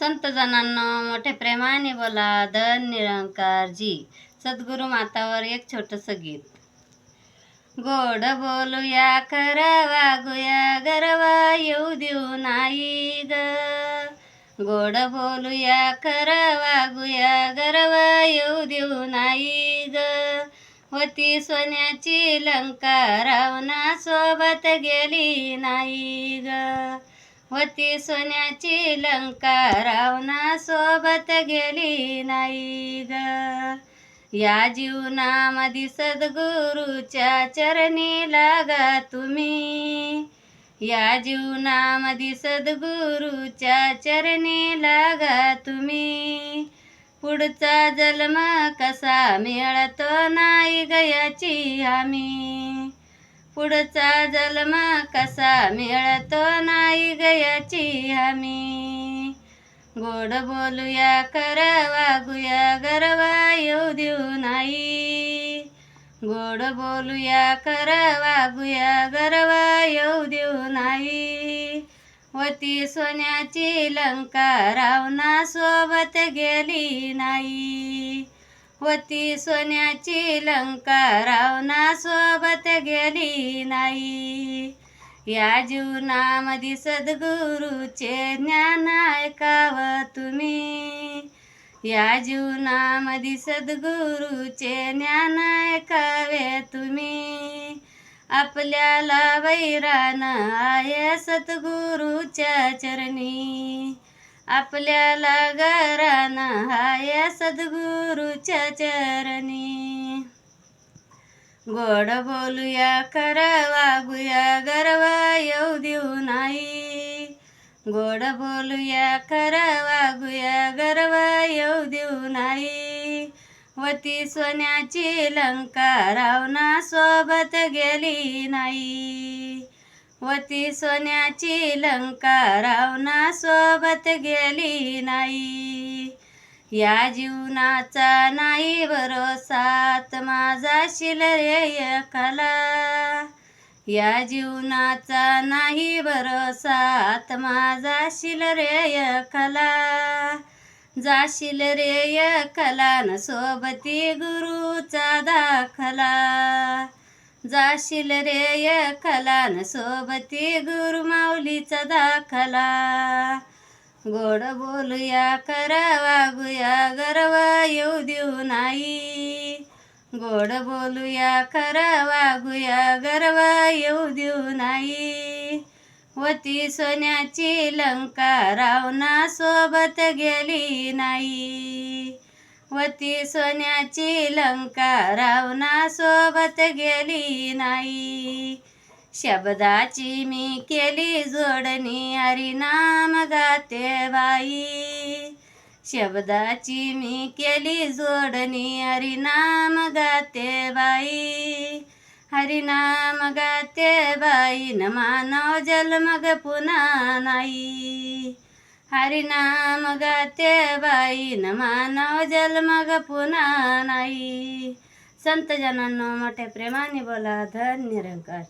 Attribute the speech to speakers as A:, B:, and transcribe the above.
A: संत मोठे प्रेमाने बोला धन निरंकार जी. सद्गुरु मातावर एक छोटस गीत. गोड बोलूया खर वागूया गरवा येऊ देऊ नाही ग. गोड बोलूया खर वागूया गरवा येऊ देऊ नाही ग. होती सोन्याची लंका रावणा सोबत गेली नाही ग. होती सोन्याची लंका रावणा सोबत गेली नाही ग. या जीवनामध्ये सद्गुरूच्या चरणी लागा तुम्ही. या जीवनामध्ये सद्गुरूच्या चरणी लागा तुम्ही. पुढचा जन्म कसा मिळतो नाही गयाची आम्ही. पुढचा जन्म कसा मिळतो नाही गयाची आम्ही गोड बोलूया कर वागूया गरवा येऊ देऊ नाही. गोड बोलूया कर वागूया गरवा येऊ देऊ नाही. वती सोन्याची लंका रावणा सोबत गेली नाही. वती सोन्याची लंका रावणा सोबत नाही. या जीवनामध्ये सद्गुरूचे ज्ञान ऐकाव तुम्ही. या जीवनामध्ये सद्गुरूचे ज्ञान ऐकावे तुम्ही. आपल्याला वैरान आहे सद्गुरूच्या चरणी. आपल्याला गरान आहे सद्गुरूच्या चरणी. गोड बोलूया खरं वागूया गरवा येऊ देऊ नाही. गोड बोलूया खरं वागूया गरवा येऊ देऊ नाही. वती सोन्याची लंका रावणा सोबत गेली नाही. वती सोन्याची लंका रावणा सोबत गेली नाही. या जीवनाचा नाही भरोसात माझा शिलय कला या जीवनाचा नाही भरोसात माझा शिलरेय कला जाशील रेय कलान सोबती गुरुचा दाखला. जाशील रेय कलान सोबती गुरुमाऊलीचा दाखला. गोड बोलूया कर वागूया गरवा येऊ देऊ नाही. गोड बोलूया खरा वागूया गरवा येऊ देऊ नाही. होती सोन्याची लंका रावणा सोबत गेली नाही. होती सोन्याची लंका रावणा सोबत गेली नाही. शब्दाची मी केली जोडणी हरिनाम गाते बाई. शब्दाची मी केली जोडणी हरिनाम गाते बाई. हरिनाम गाते बाई न मानव जन्मग पुन्हा नाही. हरिनाम गाते बाई न मानव जन्मग पुन्हा नाही. संत जनांनो मोठ्या प्रेमाने बोला धन निरंकार